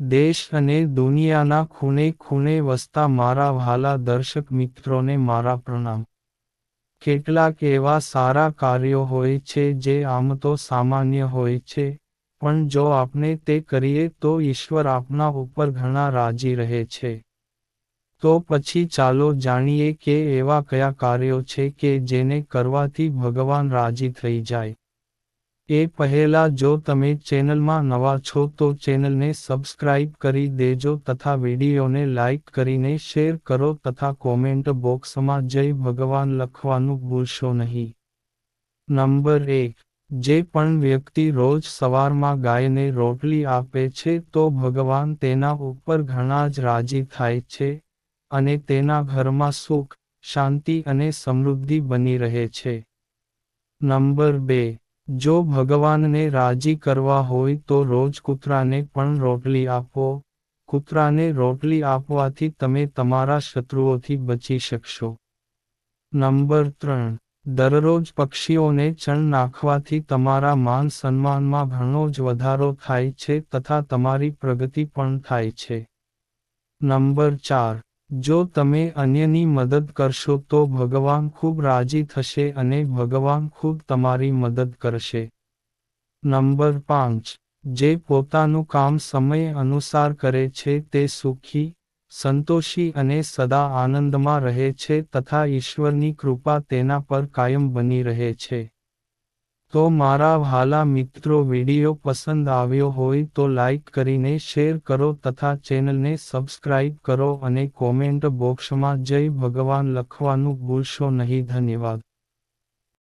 દેશ અને દુનિયાના ખૂણે ખૂણે વસતા મારા વહાલા દર્શક મિત્રોને મારા પ્રણામ. કેટલાક એવા સારા કાર્યો હોય છે જે આમ તો સામાન્ય હોય છે, પણ જો આપણે તે કરીએ તો ઈશ્વર આપના ઉપર ઘણા રાજી રહે છે. તો પછી ચાલો જાણીએ કે એવા કયા કાર્યો છે કે જેને કરવાથી ભગવાન રાજી થઈ જાય. એ પહેલા જો તમે ચેનલમાં નવા છો તો ચેનલને સબસ્ક્રાઇબ કરી દેજો તથા વિડીયોને લાઇક કરીને શેર કરો તથા કોમેન્ટ બોક્સમાં જય ભગવાન લખવાનું ભૂલશો નહીં. નંબર એક, જે પણ વ્યક્તિ રોજ સવારમાં ગાયને રોટલી આપે છે તો ભગવાન તેના ઉપર ઘણા જ રાજી થાય છે અને તેના ઘરમાં સુખ, શાંતિ અને સમૃદ્ધિ બની રહે છે. નંબર બે જો ભગવાનને રાજી કરવા હોય તો રોજ કૂતરાને પણ રોટલી આપો. કૂતરાને રોટલી આપવાથી તમે તમારા શત્રુઓથી બચી શકશો. નંબર ત્રણ. દરરોજ પક્ષીઓને ચણ નાખવાથી તમારા માન સન્માનમાં ઘણો જ વધારો થાય છે તથા તમારી પ્રગતિ પણ થાય છે. નંબર ચાર. જો તમે અન્યની મદદ કરશો તો ભગવાન ખૂબ રાજી થશે અને ભગવાન ખૂબ તમારી મદદ કરશે. નંબર પાંચ. જે પોતાનું કામ સમય અનુસાર કરે છે તે સુખી, સંતોષી અને સદા આનંદમાં રહે છે તથા ઈશ્વરની કૃપા તેના પર કાયમ બની રહે છે. તો મારા વહાલા મિત્રો, વીડિયો પસંદ આવ્યો હોય તો લાઈક કરીને શેર કરો તથા ચેનલને સબસ્ક્રાઇબ કરો અને કોમેન્ટ બોક્સમાં જય ભગવાન લખવાનું ભૂલશો નહીં. ધન્યવાદ.